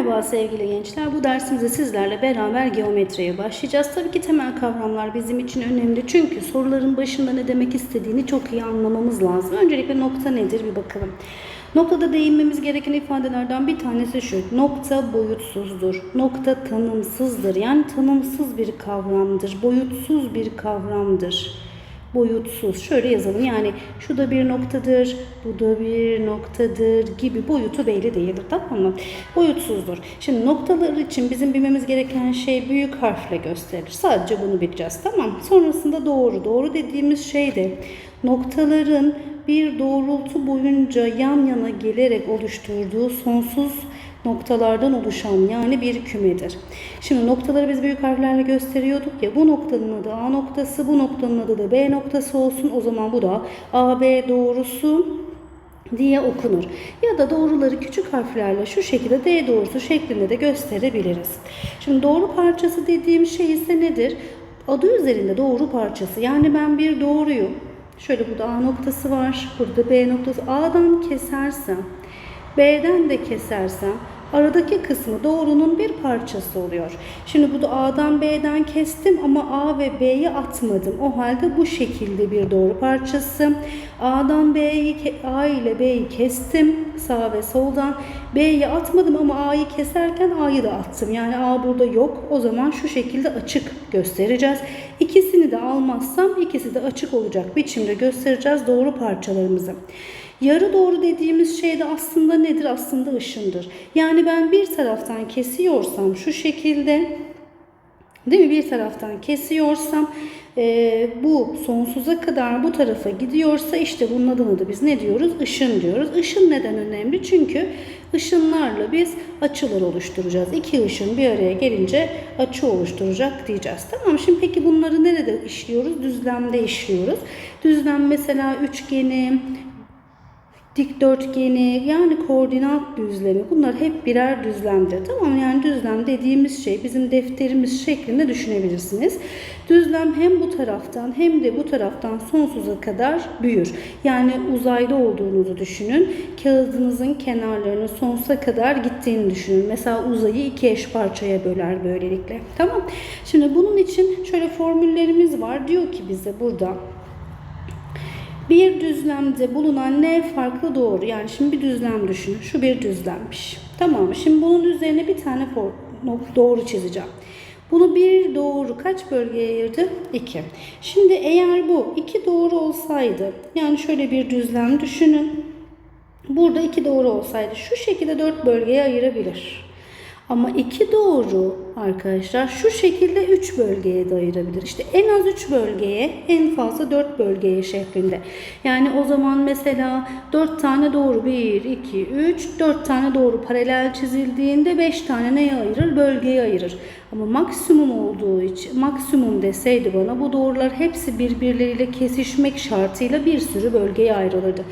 Merhaba sevgili gençler. Bu dersimizde sizlerle beraber geometriye başlayacağız. Tabii ki temel kavramlar bizim için önemli. Çünkü soruların başında ne demek istediğini çok iyi anlamamız lazım. Öncelikle nokta nedir bir bakalım. Noktada değinmemiz gereken ifadelerden bir tanesi şu. Nokta boyutsuzdur. Nokta tanımsızdır. Yani tanımsız bir kavramdır. Boyutsuz bir kavramdır boyutsuz. Şöyle yazalım yani şu da bir noktadır, bu da bir noktadır gibi boyutu belli değildir tamam mı? Boyutsuzdur. Şimdi noktalar için bizim bilmemiz gereken şey büyük harfle gösterilir. Sadece bunu bileceğiz tamam Sonrasında doğru. Doğru dediğimiz şey de noktaların bir doğrultu boyunca yan yana gelerek oluşturduğu sonsuz noktalardan oluşan yani bir kümedir. Şimdi noktaları biz büyük harflerle gösteriyorduk ya bu noktanın adı A noktası bu noktanın adı da B noktası olsun o zaman bu da AB doğrusu diye okunur. Ya da doğruları küçük harflerle şu şekilde D doğrusu şeklinde de gösterebiliriz. Şimdi doğru parçası dediğim şey ise nedir? Adı üzerinde doğru parçası. Yani ben bir doğruyu şöyle burada A noktası var. Burada B noktası. A'dan kesersem B'den de kesersem aradaki kısmı doğrunun bir parçası oluyor. Şimdi bu da A'dan B'den kestim ama A ve B'yi atmadım. O halde bu şekilde bir doğru parçası. A'dan B'yi A ile B'yi kestim sağ ve soldan. B'yi atmadım ama A'yı keserken A'yı da attım. Yani A burada yok. O zaman şu şekilde açık göstereceğiz. İkisini de almazsam ikisi de açık olacak biçimde göstereceğiz doğru parçalarımızı. Yarı doğru dediğimiz şey de aslında nedir? Aslında ışındır. Yani ben bir taraftan kesiyorsam şu şekilde değil mi? Bir taraftan kesiyorsam e, bu sonsuza kadar bu tarafa gidiyorsa işte bunun adına da biz ne diyoruz? Işın diyoruz. Işın neden önemli? Çünkü ışınlarla biz açılar oluşturacağız. İki ışın bir araya gelince açı oluşturacak diyeceğiz. Tamam şimdi peki bunları nerede işliyoruz? Düzlemde işliyoruz. Düzlem mesela üçgeni, dikdörtgeni yani koordinat düzlemi bunlar hep birer düzlemdir. Tamam? Yani düzlem dediğimiz şey bizim defterimiz şeklinde düşünebilirsiniz. Düzlem hem bu taraftan hem de bu taraftan sonsuza kadar büyür. Yani uzayda olduğunuzu düşünün. Kağıdınızın kenarlarını sonsuza kadar gittiğini düşünün. Mesela uzayı iki eş parçaya böler böylelikle. Tamam. Şimdi bunun için şöyle formüllerimiz var. Diyor ki bize burada bir düzlemde bulunan ne farklı doğru. Yani şimdi bir düzlem düşünün. Şu bir düzlemmiş. Tamam mı? Şimdi bunun üzerine bir tane doğru çizeceğim. Bunu bir doğru kaç bölgeye ayırdı? 2. Şimdi eğer bu iki doğru olsaydı yani şöyle bir düzlem düşünün. Burada iki doğru olsaydı şu şekilde dört bölgeye ayırabilir. Ama iki doğru arkadaşlar şu şekilde 3 bölgeye de ayırabilir. İşte en az 3 bölgeye en fazla 4 bölgeye şeklinde. Yani o zaman mesela 4 tane doğru 1, 2, 3, 4 tane doğru paralel çizildiğinde 5 tane neye ayırır? Bölgeye ayırır. Ama maksimum olduğu için maksimum deseydi bana bu doğrular hepsi birbirleriyle kesişmek şartıyla bir sürü bölgeye ayrılırdı.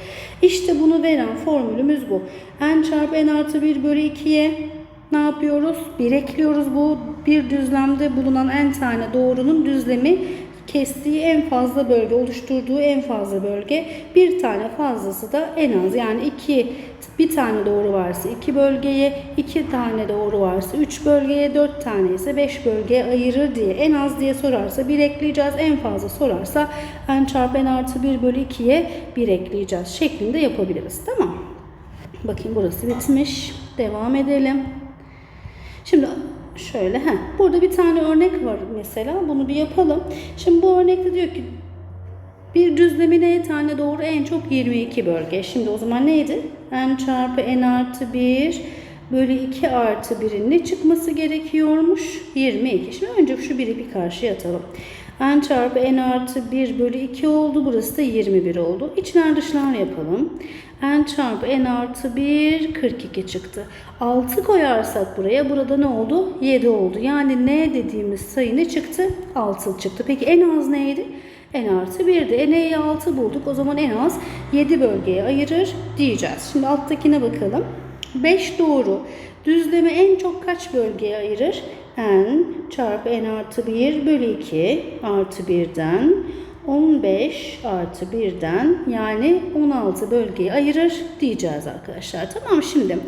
İşte bunu veren formülümüz bu. n çarpı n artı 1 bölü 2'ye ne yapıyoruz? Bir ekliyoruz. Bu bir düzlemde bulunan en tane doğrunun düzlemi kestiği en fazla bölge, oluşturduğu en fazla bölge. Bir tane fazlası da en az. Yani iki, bir tane doğru varsa iki bölgeye, iki tane doğru varsa üç bölgeye, dört tane ise beş bölgeye ayırır diye. En az diye sorarsa bir ekleyeceğiz. En fazla sorarsa n çarpı n artı 1 bölü 2'ye bir ekleyeceğiz şeklinde yapabiliriz. Tamam. Bakayım burası bitmiş. Devam edelim. Şimdi şöyle he, burada bir tane örnek var mesela. Bunu bir yapalım. Şimdi bu örnekte diyor ki bir düzlemin en tane doğru en çok 22 bölge. Şimdi o zaman neydi? n çarpı n artı 1 bölü 2 artı 1'in ne çıkması gerekiyormuş? 22. Şimdi önce şu 1'i bir karşıya atalım n çarpı n artı 1 bölü 2 oldu. Burası da 21 oldu. İçler dışlar yapalım. N çarpı n artı 1 42 çıktı. 6 koyarsak buraya burada ne oldu? 7 oldu. Yani n dediğimiz sayı ne çıktı? 6 çıktı. Peki en az neydi? n artı 1'di. n'yi 6 bulduk. O zaman en az 7 bölgeye ayırır diyeceğiz. Şimdi alttakine bakalım. 5 doğru. Düzleme en çok kaç bölgeye ayırır? n çarpı n artı 1 bölü 2 artı 1'den 15 artı 1'den yani 16 bölgeyi ayırır diyeceğiz arkadaşlar. Tamam şimdi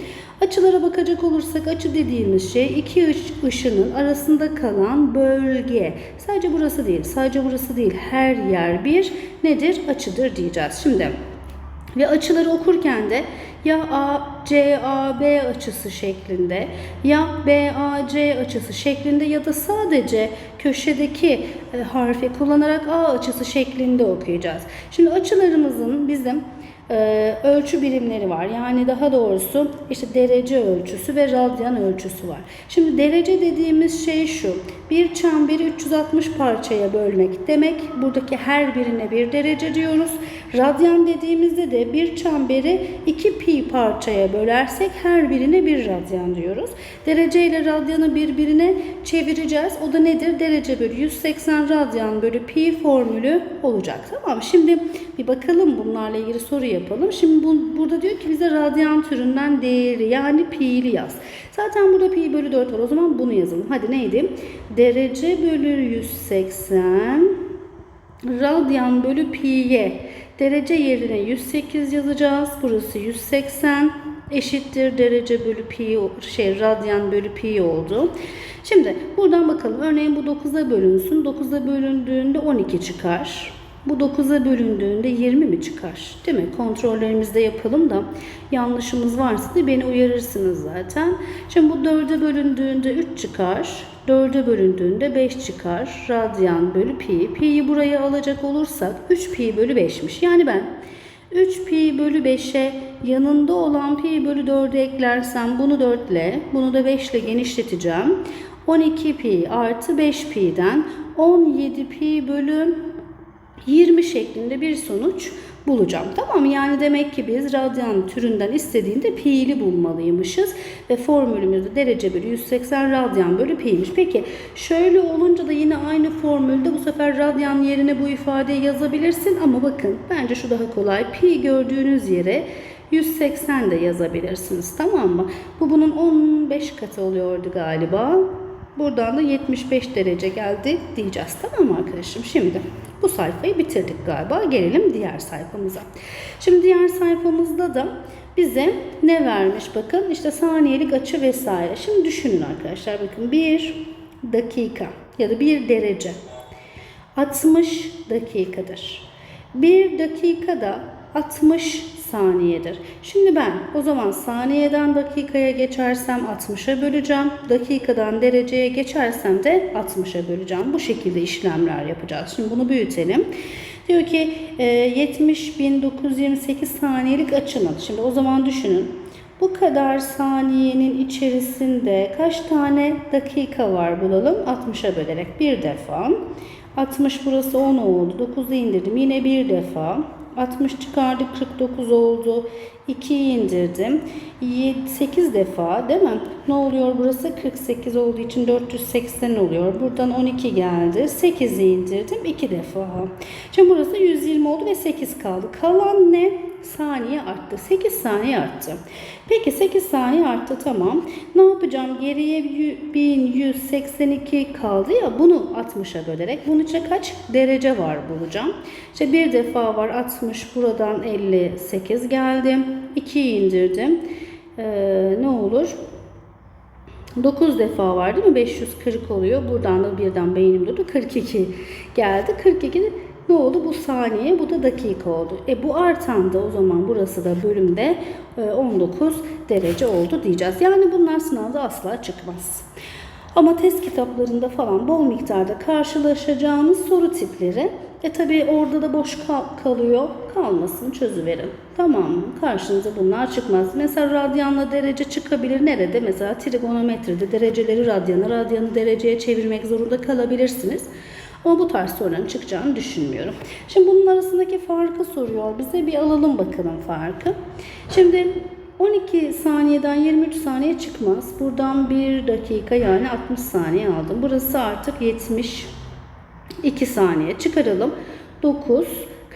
Açılara bakacak olursak açı dediğimiz şey iki ış- ışının arasında kalan bölge. Sadece burası değil, sadece burası değil. Her yer bir nedir? Açıdır diyeceğiz. Şimdi ve açıları okurken de ya A, C, A, B açısı şeklinde ya B, A, C açısı şeklinde ya da sadece köşedeki e, harfi kullanarak A açısı şeklinde okuyacağız. Şimdi açılarımızın bizim e, ölçü birimleri var. Yani daha doğrusu işte derece ölçüsü ve radyan ölçüsü var. Şimdi derece dediğimiz şey şu. Bir çemberi 360 parçaya bölmek demek. Buradaki her birine bir derece diyoruz. Radyan dediğimizde de bir çemberi 2 pi parçaya bölersek her birine bir radyan diyoruz. Derece ile radyanı birbirine çevireceğiz. O da nedir? Derece bölü 180 radyan bölü pi formülü olacak. Tamam? Şimdi bir bakalım bunlarla ilgili soru yapalım. Şimdi bu, burada diyor ki bize radyan türünden değeri yani pi'li yaz. Zaten burada pi bölü 4 var. O zaman bunu yazalım. Hadi neydi? Derece bölü 180 radyan bölü pi'ye derece yerine 108 yazacağız. Burası 180 eşittir derece bölü pi şey radyan bölü pi oldu. Şimdi buradan bakalım. Örneğin bu 9'a bölünsün. 9'a bölündüğünde 12 çıkar. Bu 9'a bölündüğünde 20 mi çıkar? Değil mi? Kontrollerimizde yapalım da yanlışımız varsa da beni uyarırsınız zaten. Şimdi bu 4'e bölündüğünde 3 çıkar. 4'e bölündüğünde 5 çıkar. Radyan bölü pi. Pi'yi buraya alacak olursak 3 pi bölü 5'miş. Yani ben 3 pi bölü 5'e yanında olan pi bölü 4'ü eklersem bunu 4 ile bunu da 5 ile genişleteceğim. 12 pi artı 5 pi'den 17 pi bölü 20 şeklinde bir sonuç bulacağım. Tamam? Yani demek ki biz radyan türünden istediğinde pi'li bulmalıymışız. Ve formülümüzde derece bölü 180 radyan bölü pi'ymiş. Peki şöyle olunca da yine aynı formülde bu sefer radyan yerine bu ifadeyi yazabilirsin. Ama bakın bence şu daha kolay. Pi gördüğünüz yere 180 de yazabilirsiniz. Tamam mı? Bu bunun 15 katı oluyordu galiba. Buradan da 75 derece geldi diyeceğiz. Tamam mı arkadaşım? Şimdi bu sayfayı bitirdik galiba. Gelelim diğer sayfamıza. Şimdi diğer sayfamızda da bize ne vermiş bakın işte saniyelik açı vesaire. Şimdi düşünün arkadaşlar bakın bir dakika ya da bir derece 60 dakikadır. Bir dakikada 60 saniyedir. Şimdi ben o zaman saniyeden dakikaya geçersem 60'a böleceğim. Dakikadan dereceye geçersem de 60'a böleceğim. Bu şekilde işlemler yapacağız. Şimdi bunu büyütelim. Diyor ki e, 70.928 saniyelik açının. Şimdi o zaman düşünün. Bu kadar saniyenin içerisinde kaç tane dakika var bulalım? 60'a bölerek bir defa. 60 burası 10 oldu. 9'u indirdim. Yine bir defa. 60 çıkardık 49 oldu. 2'yi indirdim. 8 defa değil mi? Ne oluyor burası? 48 olduğu için 480 oluyor. Buradan 12 geldi. 8'i indirdim 2 defa. Şimdi burası 120 oldu ve 8 kaldı. Kalan ne? Saniye arttı. 8 saniye arttı. Peki 8 saniye arttı tamam. Ne yapacağım? Geriye 1182 kaldı ya bunu 60'a bölerek bunun içine kaç derece var bulacağım. İşte bir defa var 60 buradan 58 geldi. 2'yi indirdim. Ee, ne olur? 9 defa var değil mi? 540 oluyor. Buradan da birden beynim durdu. 42 geldi. 42 ne oldu? Bu saniye, bu da dakika oldu. E bu artan da o zaman burası da bölümde e, 19 derece oldu diyeceğiz. Yani bunlar sınavda asla çıkmaz. Ama test kitaplarında falan bol miktarda karşılaşacağınız soru tipleri e tabi orada da boş kal- kalıyor. Kalmasın çözüverin. Tamam mı? Karşınıza bunlar çıkmaz. Mesela radyanla derece çıkabilir. Nerede? Mesela trigonometride dereceleri radyana, radyanı dereceye çevirmek zorunda kalabilirsiniz. Ama bu tarz soruların çıkacağını düşünmüyorum. Şimdi bunun arasındaki farkı soruyor bize. Bir alalım bakalım farkı. Şimdi 12 saniyeden 23 saniye çıkmaz. Buradan 1 dakika yani 60 saniye aldım. Burası artık 70 2 saniye çıkaralım. 9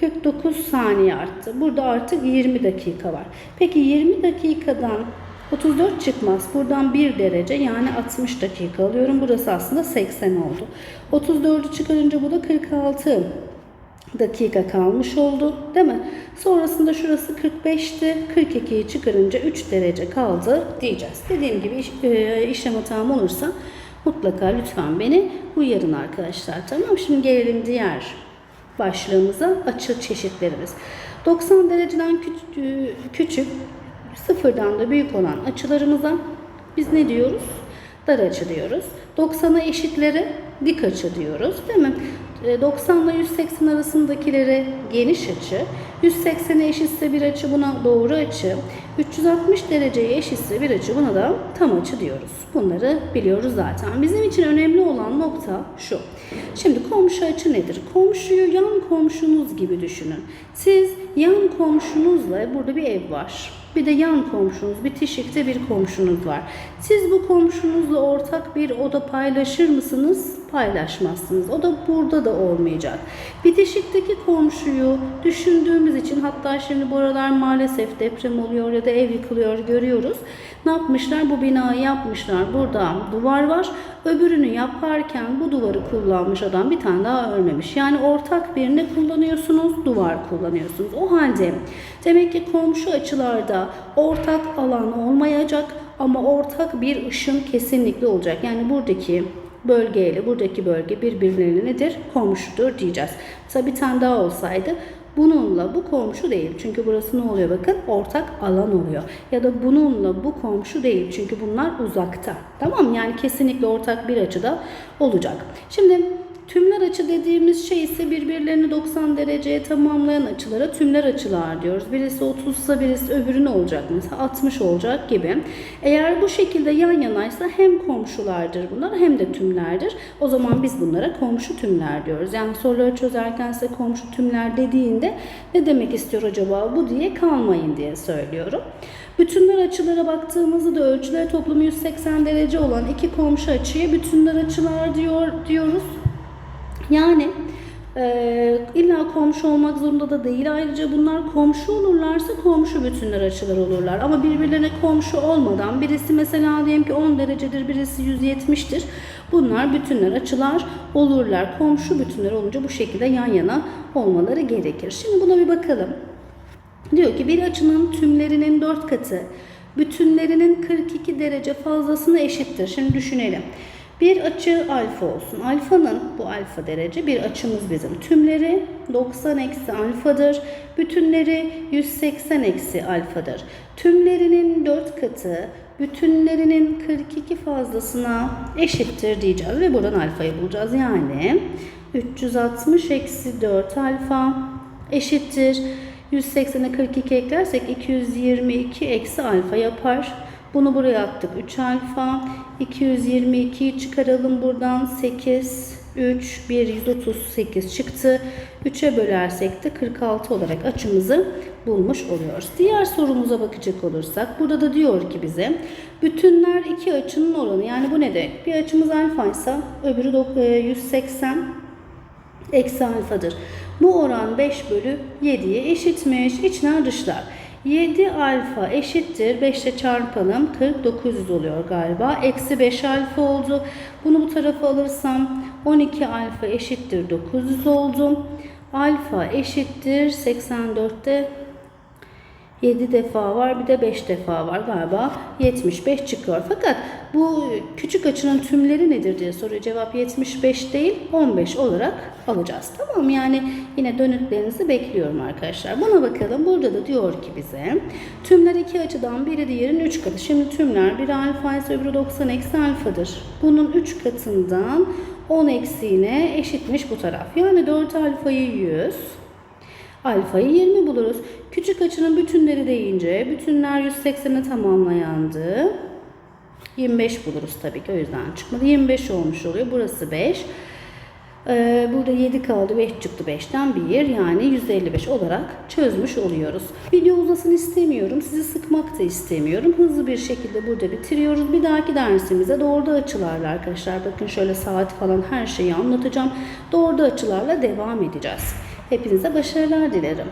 49 saniye arttı. Burada artık 20 dakika var. Peki 20 dakikadan 34 çıkmaz. Buradan 1 derece yani 60 dakika alıyorum. Burası aslında 80 oldu. 34'ü çıkarınca bu da 46 dakika kalmış oldu değil mi? Sonrasında şurası 45'ti. 42'yi çıkarınca 3 derece kaldı diyeceğiz. Dediğim gibi iş, e, işlem hatam olursa mutlaka lütfen beni uyarın arkadaşlar. Tamam Şimdi gelelim diğer başlığımıza açı çeşitlerimiz. 90 dereceden e, küçük, sıfırdan da büyük olan açılarımıza biz ne diyoruz? Dar açı diyoruz. 90'a eşitleri dik açı diyoruz değil mi? E, 90 ile 180 arasındakilere geniş açı, 180'e eşitse bir açı buna doğru açı, 360 dereceye eşitse bir açı buna da tam açı diyoruz. Bunları biliyoruz zaten. Bizim için önemli olan nokta şu. Şimdi komşu açı nedir? Komşuyu yan komşunuz gibi düşünün. Siz yan komşunuzla burada bir ev var. Bir de yan komşunuz, bitişikte bir komşunuz var. Siz bu komşunuzla ortak bir oda paylaşır mısınız? Paylaşmazsınız. O da burada da olmayacak. Bitişikteki komşuyu düşündüğümüz için hatta şimdi bu aralar maalesef deprem oluyor ya da ev yıkılıyor görüyoruz. Ne yapmışlar? Bu binayı yapmışlar. Burada duvar var. Öbürünü yaparken bu duvarı kullanmış adam bir tane daha örmemiş. Yani ortak birini kullanıyorsunuz, duvar kullanıyorsunuz. O halde demek ki komşu açılarda ortak alan olmayacak ama ortak bir ışın kesinlikle olacak. Yani buradaki bölgeyle buradaki bölge birbirlerine nedir? Komşudur diyeceğiz. Mesela bir tane daha olsaydı bununla bu komşu değil. Çünkü burası ne oluyor bakın? Ortak alan oluyor. Ya da bununla bu komşu değil. Çünkü bunlar uzakta. Tamam? Yani kesinlikle ortak bir açıda olacak. Şimdi Tümler açı dediğimiz şey ise birbirlerini 90 dereceye tamamlayan açılara tümler açılar diyoruz. Birisi 30 ise birisi öbürü ne olacak mesela 60 olacak gibi. Eğer bu şekilde yan yanaysa hem komşulardır bunlar hem de tümlerdir. O zaman biz bunlara komşu tümler diyoruz. Yani soruları çözerken size komşu tümler dediğinde ne demek istiyor acaba bu diye kalmayın diye söylüyorum. Bütünler açılara baktığımızda da ölçüleri toplamı 180 derece olan iki komşu açıya bütünler açılar diyor diyoruz. Yani e, illa komşu olmak zorunda da değil. Ayrıca bunlar komşu olurlarsa komşu bütünler açılar olurlar. Ama birbirlerine komşu olmadan birisi mesela diyelim ki 10 derecedir birisi 170'tir. Bunlar bütünler açılar olurlar. Komşu bütünler olunca bu şekilde yan yana olmaları gerekir. Şimdi buna bir bakalım. Diyor ki bir açının tümlerinin 4 katı bütünlerinin 42 derece fazlasına eşittir. Şimdi düşünelim. Bir açı alfa olsun. Alfanın bu alfa derece bir açımız bizim. Tümleri 90 eksi alfadır. Bütünleri 180 eksi alfadır. Tümlerinin 4 katı bütünlerinin 42 fazlasına eşittir diyeceğiz ve buradan alfayı bulacağız. Yani 360 eksi 4 alfa eşittir. 180'e 42 eklersek 222 eksi alfa yapar. Bunu buraya attık. 3 alfa. 222'yi çıkaralım buradan. 8, 3, 1, 138 çıktı. 3'e bölersek de 46 olarak açımızı bulmuş oluyoruz. Diğer sorumuza bakacak olursak burada da diyor ki bize bütünler iki açının oranı yani bu ne demek? Bir açımız alfa ise öbürü dok- e, 180 eksi alfadır. Bu oran 5 bölü 7'ye eşitmiş. İçler dışlar. 7 alfa eşittir. 5 ile çarpalım. 40 900 oluyor galiba. Eksi 5 alfa oldu. Bunu bu tarafa alırsam 12 alfa eşittir 900 oldu. Alfa eşittir 84'te 7 defa var bir de 5 defa var galiba 75 çıkıyor. Fakat bu küçük açının tümleri nedir diye soruyor. Cevap 75 değil 15 olarak alacağız. Tamam? Yani yine dönütlerinizi bekliyorum arkadaşlar. Buna bakalım. Burada da diyor ki bize tümler iki açıdan biri diğerinin 3 katı. Şimdi tümler biri alfa ise öbürü 90 eksi alfadır. Bunun 3 katından 10 eksiğine eşitmiş bu taraf. Yani 4 alfayı 100 Alfayı 20 buluruz. Küçük açının bütünleri deyince bütünler 180'e tamamlayandı. 25 buluruz tabii ki o yüzden çıkmadı. 25 olmuş oluyor. Burası 5. Ee, burada 7 kaldı. 5 çıktı 5'ten 1 yani 155 olarak çözmüş oluyoruz. Video uzasın istemiyorum. Sizi sıkmak da istemiyorum. Hızlı bir şekilde burada bitiriyoruz. Bir dahaki dersimize doğru açılarla arkadaşlar. Bakın şöyle saat falan her şeyi anlatacağım. Doğru açılarla devam edeceğiz. Hepinize başarılar dilerim.